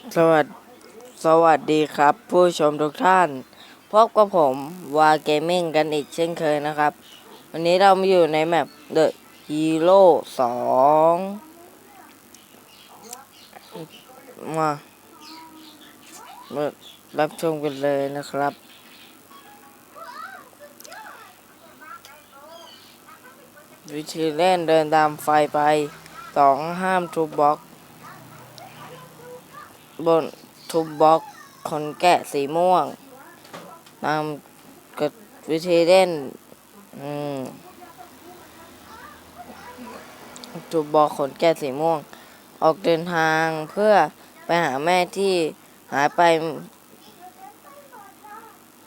สวัสดสวัสดีครับ ผู้ชมทุกท่าน พบกับผมวาเกมมิ่งกันอีกเช่นเคยนะครับ วันนี้เรามาอยู่ในแมป The Hero 2 มามารับชมกันเลยนะครับ วิธีเล่นเดินตามไฟไปสองห้ามทุบบล็อก บนทุบบล็อกคนแกะสีม่วงตามกฎวิธีเล่นอืมทุบบล็อกขนแกะสีม่วง ออกเดินทางเพื่อไปหาแม่ที่หายไป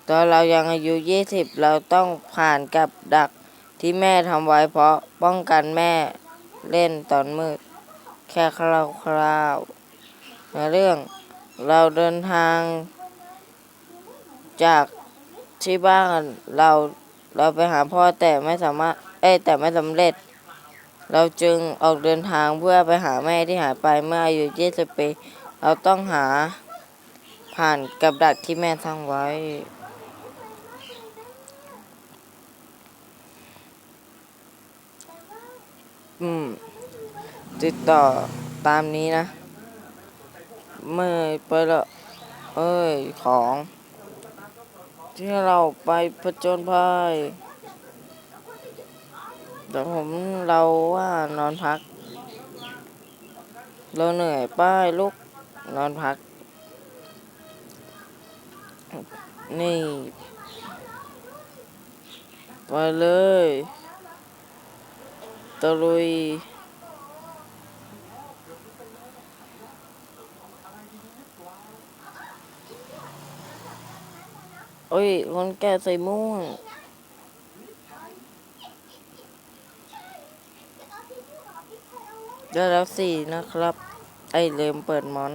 ตอนเรายังอายุยี่สิบเราต้องผ่านกับดักที่แม่ทำไว้เพราะป้องกันแม่เล่นตอนมืด แค่คร่าวๆ เรื่องเราเดินทางจากที่บ้านเราเราไปหาพ่อแต่ไม่สามารถเอ้ยแต่ไม่สำเร็จ เราจึงออกเดินทางเพื่อไปหาแม่ที่หายไปเมื่ออายุ20ปีเราต้องหาผ่านกับดักที่แม่สร้างไว้ อืม ติดต่อตามนี้นะ ไม่ไปละเอ้ยของ ที่เราไปผจญภัยแต่ผมเราว่านอนพัก เราเหนื่อยป้ายลุกนอนพัก นี่ ไปเลยตะลุย โอ้ยคนแก่ใส่ม่วงได้แล้วสี่นะครับ ไอ้เริ่มเปิดมอน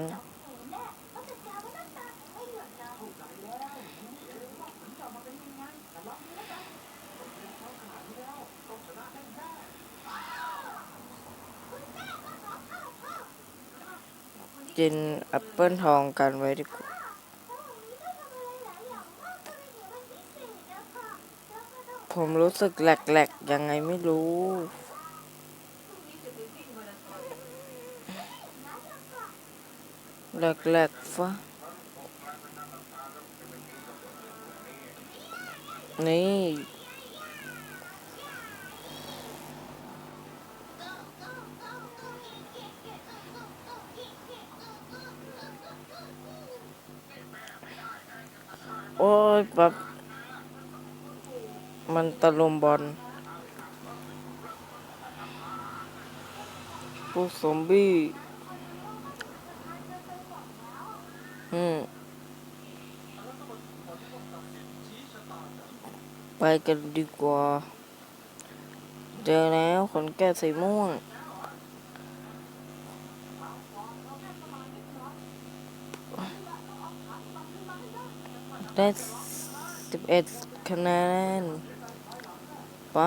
กินแอปเปิลทองกันไว้ดีกว่า ผมรู้สึกแหลกๆ ยังไงไม่รู้ แหลกๆฟะนี่ โอ้ยแบบ มันตะลุมบอลพวกซอมบี้ อืม ไปกันดีกว่า เจอแล้วขนแก้สีม่วงได้สิบเอ็ดคะแนน ไป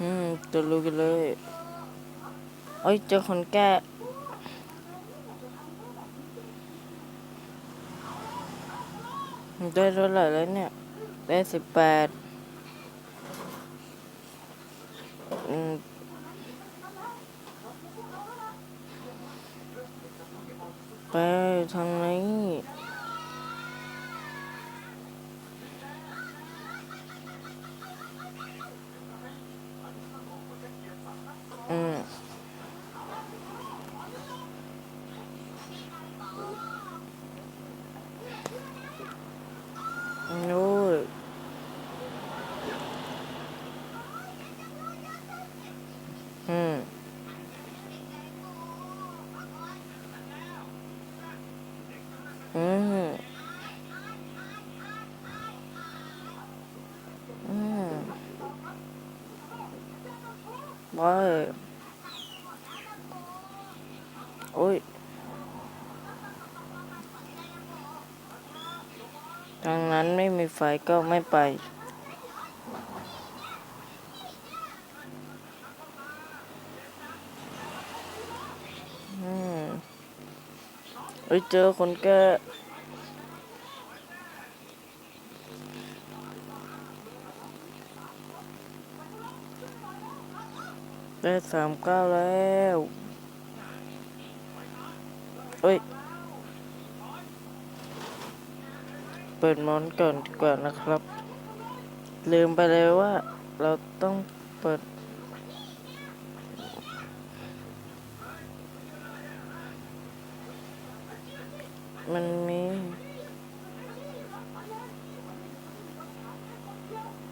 อืมจะรู้กันเลยเอ้ยเจอคนแก่ได้เท่าไหร่แล้วเนี่ย ได้สิบแปดอืม ไปทางไหน บอยโอ้ยทางนั้นไม่มีไฟก็ไม่ไป อืมเฮ้ยเจอคนแก่ ได้สามเก้าแล้วเอ้ย เปิดมอนก่อนดีกว่านะครับ ลืมไปเลยว่าเราต้องเปิด มันมี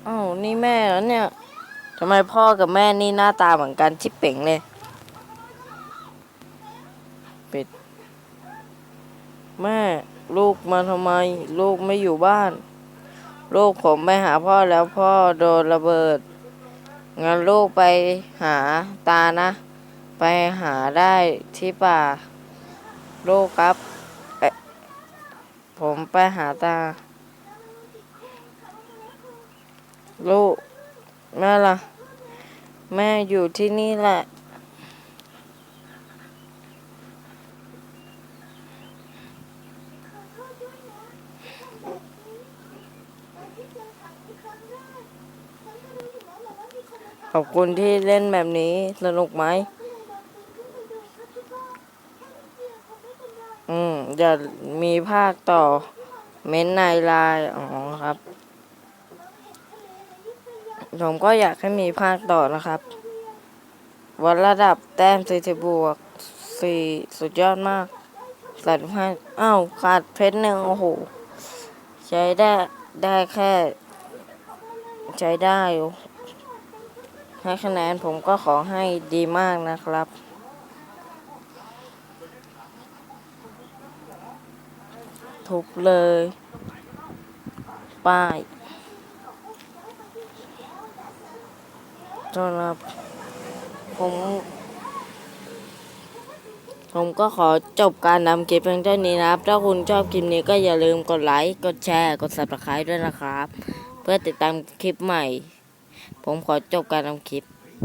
อ้าวนี่แม่เหรอเนี่ย ทำไมพ่อกับแม่นี่หน้าตาเหมือนกันชิบเป่งเลยปิด แม่ลูกมาทำไม ลูกไม่อยู่บ้าน ลูกผมไปหาพ่อแล้วพ่อโดนระเบิด งั้นลูกไปหาตานะ ไปหาได้ที่ป่า ลูกครับ ผมไปหาตา ลูก แม่ล่ะ แม่อยู่ที่นี่แหละ ขอบคุณที่เล่นแบบนี้ สนุกไหม อืมอย่ามีภาคต่อ เม้นในไลน์อ๋อครับ ผมก็อยากให้มีภาคต่อนะครับวัดระดับแต้มสี่สิบบวกสี่สุดยอดมากสัตว์ห้าอ้าวขาดเพชรหนึ่งโอ้โห ใช้ได้ได้แค่ ใช้ได้ให้คะแนนผมก็ขอให้ดีมากนะครับ ทุบเลย ป้าย โทษนะครับ ผม ผมก็ขอจบการนำคลิปเพียงเท่านี้นะครับ ถ้าคุณชอบคลิปนี้ก็อย่าลืมกดไลค์ กดแชร์ กด subscribe ด้วยนะครับ เพื่อติดตามคลิปใหม่ ผมขอจบการนำคลิป